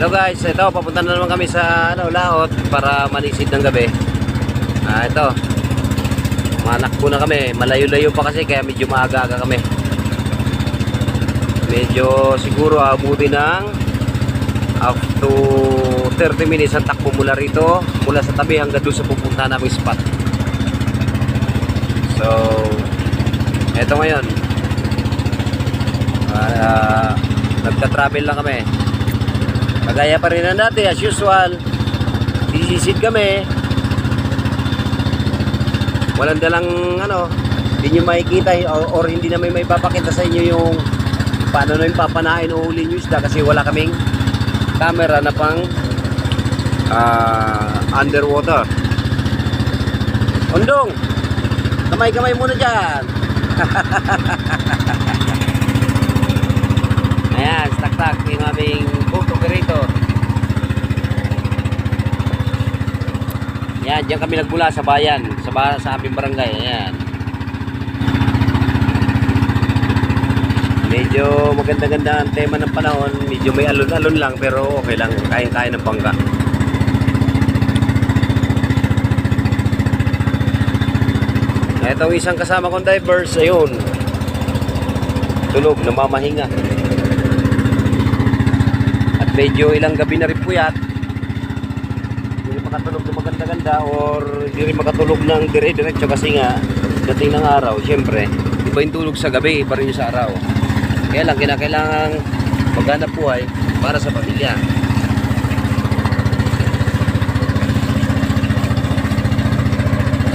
Hello guys, ito papunta na naman kami sa ano, laot para manisid ng gabi. Ah, ito. Manakbo na kami. Malayo-layo pa kasi kaya medyo maaga-aga kami. Medyo siguro abuti ng up to 30 minutes ang takbo mula rito, mula sa tabi hanggang doon sa pupunta naming spot. So, eto ngayon. Ah, nagka-travel lang kami. Kagaya pa rin na dati, as usual. Sisisid kami. Walang dalang ano, hindi nyo makikita or, or hindi namin may papakita sa inyo yung paano namin papanain o huli nyo isda kasi wala kaming camera na pang ah, underwater. Undong! Kamay-kamay muna dyan! Ayan, stak-tak yung aming boat operator. Yan, diyan kami nagmula sa bayan, sa, ba sa aming barangay. Ayan. Medyo maganda-ganda ang tema ng panahon. Medyo may alon-alon lang pero okay lang. Kaya-kaya ng bangka. Etong isang kasama kong divers, ayun. Tulog, namamahinga. At medyo ilang gabi na rin puyat. Makatulog na maganda-ganda or hindi rin makatulog ng dire-diretso kasi nga dating ng araw, syempre, iba yung tulog sa gabi, iba rin sa araw. Kaya lang, kinakailangan maghanap buhay para sa pamilya.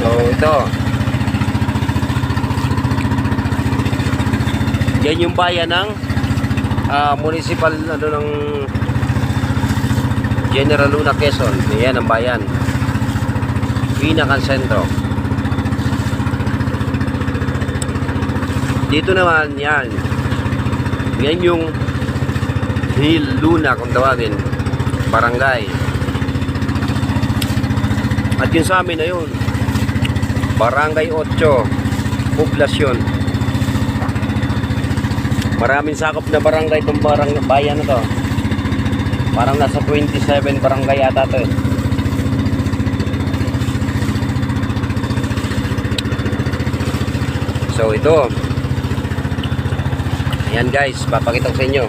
So, ito. Yan yung bayan ng ah, municipal ano ng General Luna Quezon. Yan ang bayan. Pinakang sentro. Dito naman, yan. Yan yung Hill Luna kung tawagin. Barangay. At yun sa amin na yun. Barangay 8. Poblasyon. Maraming sakop na barangay itong barang bayan na to. Parang nasa 27 barangay ata to eh. So ito. Ayan guys, papakita ko sa inyo.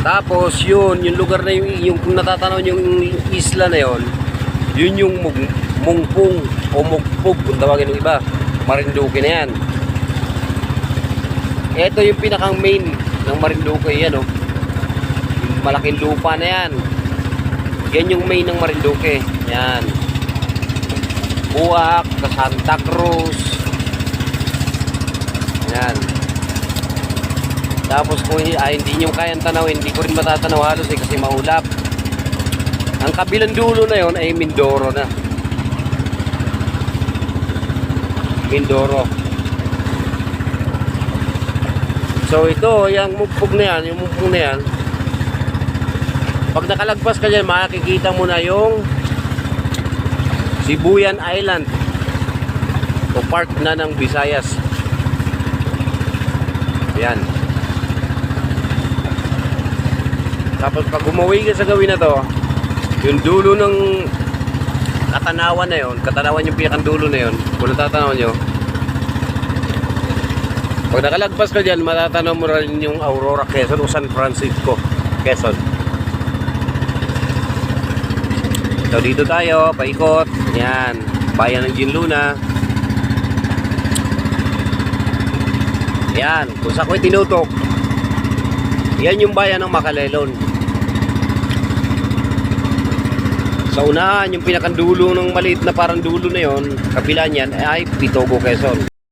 Tapos yun, yung lugar na yung, yung kung natatanaw yung isla na yon, yun yung mung, mungpung o mugpog kung tawagin ng iba. Marinduque na yan. Ito yung pinakang main ng Marinduque yan oh. Malaking lupa na yan. Yan yung main ng Marinduque. Yan. Buwak, Santa Cruz. Yan. Tapos kung ah, hindi nyo kayang tanawin, hindi ko rin matatanaw halos eh kasi maulap. Ang kabilang dulo na yon ay Mindoro na. Mindoro. So ito, yung mugpog na yan, yung mugpog na yan, pag nakalagpas ka dyan, makikita mo na yung Sibuyan Island o part na ng Visayas. Yan. Tapos pag umuwi ka sa gawin na to, yung dulo ng katanawan na yon, katanawan yung pinakang dulo na yon, kung natatanawan nyo, pag nakalagpas ka dyan, matatanaw mo rin yung Aurora Quezon o San Francisco Quezon. So dito tayo, paikot. Yan, bayan ng Ginluna. Yan, kung sa ako'y tinutok, yan yung bayan ng Makalelon. Sa unahan, yung pinakandulo ng maliit na parang dulo na yon, kabila niyan ay Pitogo, Quezon.